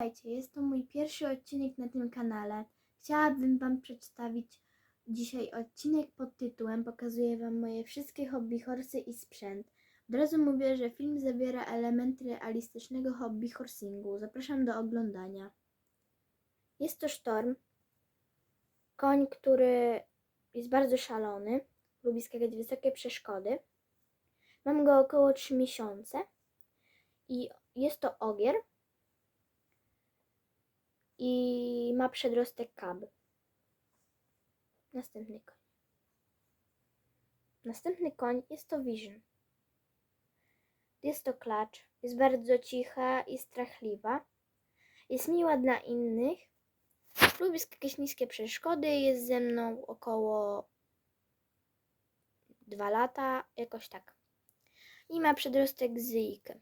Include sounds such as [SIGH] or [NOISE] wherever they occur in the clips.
Witajcie, jest to mój pierwszy odcinek na tym kanale. Chciałabym Wam przedstawić dzisiaj odcinek pod tytułem Pokazuję Wam moje wszystkie hobby horsy i sprzęt. Od razu mówię, że film zawiera elementy realistycznego hobby horsingu. Zapraszam do oglądania. Jest to sztorm. Koń, który jest bardzo szalony, lubi skakać wysokie przeszkody. Mam go około 3 miesiące i jest to ogier i ma przedrostek kab. Następny koń. Następny koń jest to Vision. Jest to klacz. Jest bardzo cicha i strachliwa. Jest miła dla innych. Lubi skakać niskie przeszkody. Jest ze mną około dwa lata, jakoś tak. I ma przedrostek zyjkę.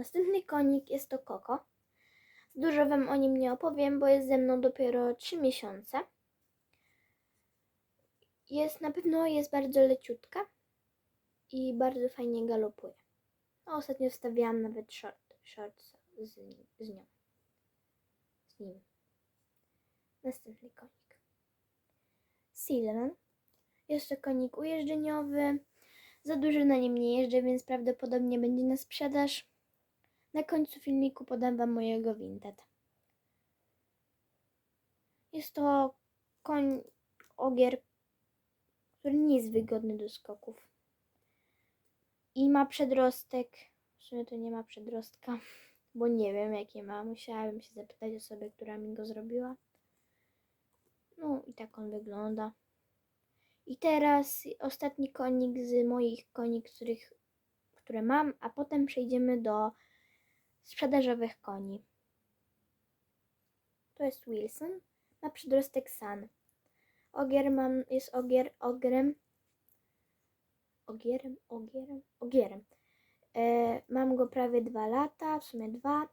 Następny konik jest to Koko. Dużo Wam o nim nie opowiem, bo jest ze mną dopiero 3 miesiące. Jest na pewno jest bardzo leciutka i bardzo fajnie galopuje. A ostatnio wstawiałam nawet short, short z, z nią. Z nim. Następny konik. Silman. Jest to konik ujeżdżeniowy. Za dużo na nim nie jeżdżę, więc prawdopodobnie będzie na sprzedaż. Na końcu filmiku podam Wam mojego Vinted. Jest to koń ogier, który nie jest wygodny do skoków. I ma przedrostek. W sumie to nie ma przedrostka, [LAUGHS] bo nie wiem jakie ma. Musiałabym się zapytać osoby, która mi go zrobiła. No i tak on wygląda. I teraz ostatni konik z moich koni, których, które mam, a potem przejdziemy do sprzedażowych koni. To jest Wilson. Ma przedrostek San. Ogier mam, jest ogier, ogrem. Ogierem, ogierem, ogierem. E, mam go prawie dwa lata, w sumie dwa.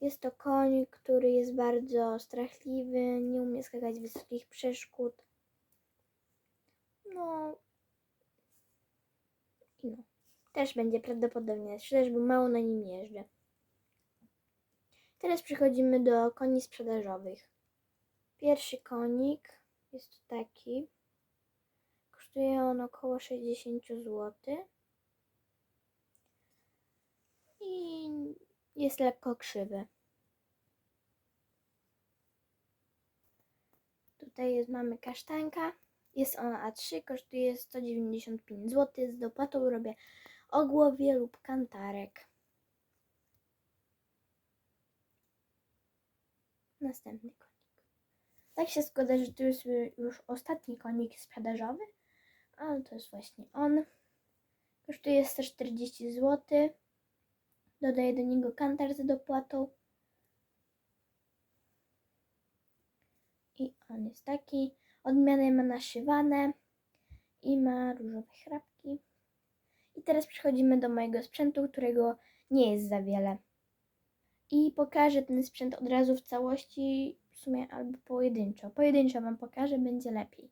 Jest to koń, który jest bardzo strachliwy, nie umie skakać wysokich przeszkód. No. I no. Też będzie prawdopodobnie sprzedaż, bo mało na nim jeżdżę. Teraz przechodzimy do koni sprzedażowych. Pierwszy konik jest taki. Kosztuje on około 60 zł. I jest lekko krzywy. Tutaj jest, mamy kasztanka. Jest ona A3, kosztuje 195 zł. Z dopłatą robię ogłowie lub kantarek. Następny konik. Tak się składa, że to jest już ostatni konik sprzedażowy, ale to jest właśnie on. Kosztuje 140 zł. Dodaję do niego kantar z dopłatą. I on jest taki. Odmiany ma naszywane i ma różowe chrapki. I teraz przechodzimy do mojego sprzętu, którego nie jest za wiele i pokażę ten sprzęt od razu w całości, w sumie albo pojedynczo. Pojedynczo Wam pokażę, będzie lepiej.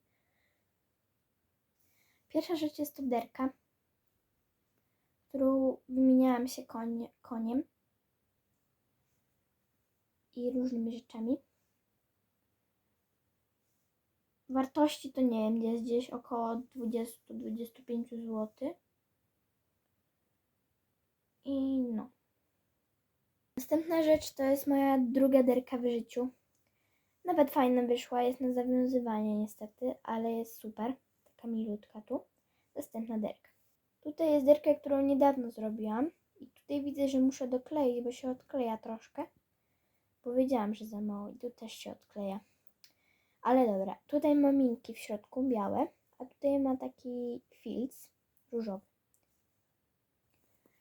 Pierwsza rzecz jest to derka, którą wymieniałam się konie, koniem i różnymi rzeczami. Wartości to nie wiem, jest gdzieś około 20-25 zł. I no. Następna rzecz to jest moja druga derka w życiu. Nawet fajna wyszła, jest na zawiązywanie niestety, ale jest super. Taka milutka tu. Następna derka. Tutaj jest derka, którą niedawno zrobiłam. I tutaj widzę, że muszę dokleić, bo się odkleja troszkę. Powiedziałam, że za mało i tu też się odkleja. Ale dobra, tutaj ma minki w środku, białe, a tutaj ma taki filc różowy.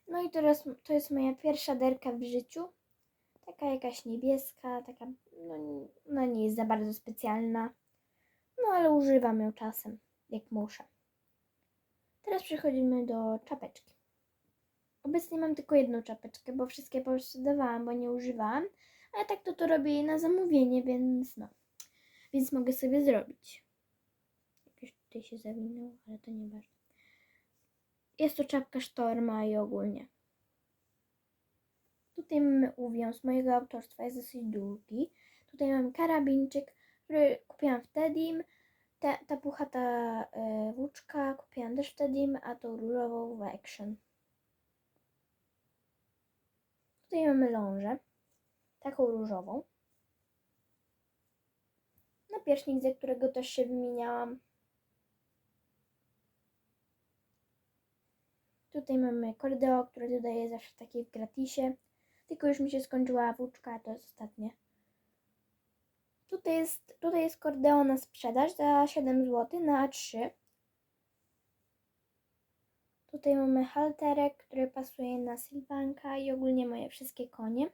No i teraz to jest moja pierwsza derka w życiu. Taka jakaś niebieska, taka, no, no nie jest za bardzo specjalna. No ale używam ją czasem, jak muszę. Teraz przechodzimy do czapeczki. Obecnie mam tylko jedną czapeczkę, bo wszystkie posprzedawałam, bo nie używałam. Ale tak to to robię na zamówienie, więc no. Więc mogę sobie zrobić. Jakieś tutaj się zawinęło, ale to nieważne. Jest to czapka sztorma i ogólnie. Tutaj mamy uwiąz mojego autorstwa, jest dosyć długi. Tutaj mam karabinczyk, który kupiłam w Tedim. Ta, ta puchata e, włóczka kupiłam też w Tedim, a tą różową w Action. Tutaj mamy lążę, taką różową. Napierśnik, ze którego też się wymieniałam. Tutaj mamy kordeo, które dodaję zawsze w takiej gratisie. Tylko już mi się skończyła włóczka, to jest ostatnie. Tutaj jest, tutaj jest kordeo na sprzedaż za 7 zł na A3. Tutaj mamy halterek, który pasuje na Sylwanka i ogólnie moje wszystkie konie.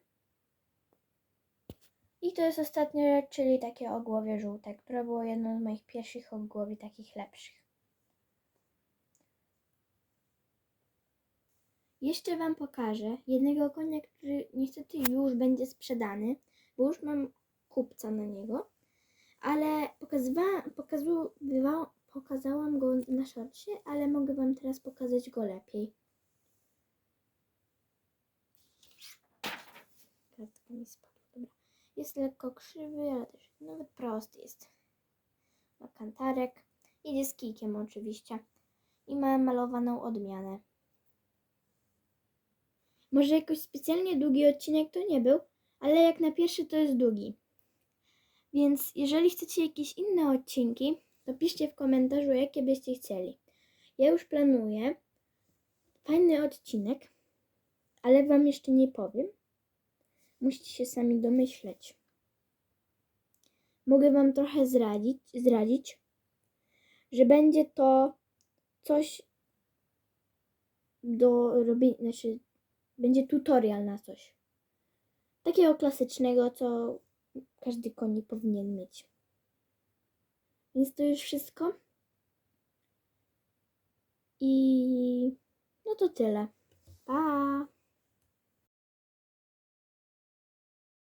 I to jest ostatnia rzecz, czyli takie ogłowie żółte, które było jedną z moich pierwszych ogłowi takich lepszych. Jeszcze Wam pokażę jednego konia, który niestety już będzie sprzedany, bo już mam kupca na niego, ale pokazałam go na szorcie, ale mogę Wam teraz pokazać go lepiej. Kartka mi spadła, dobra. Jest lekko krzywy, ale też nawet prosty jest. Ma kantarek, idzie z kijkiem oczywiście i ma malowaną odmianę. Może jakoś specjalnie długi odcinek to nie był, ale jak na pierwszy to jest długi. Więc jeżeli chcecie jakieś inne odcinki, to piszcie w komentarzu, jakie byście chcieli. Ja już planuję fajny odcinek, ale Wam jeszcze nie powiem. Musicie się sami domyśleć. Mogę Wam trochę zdradzić, zdradzić że będzie to coś do robienia, znaczy będzie tutorial na coś. Takiego klasycznego, co każdy koni powinien mieć. Więc to już wszystko. I no to tyle.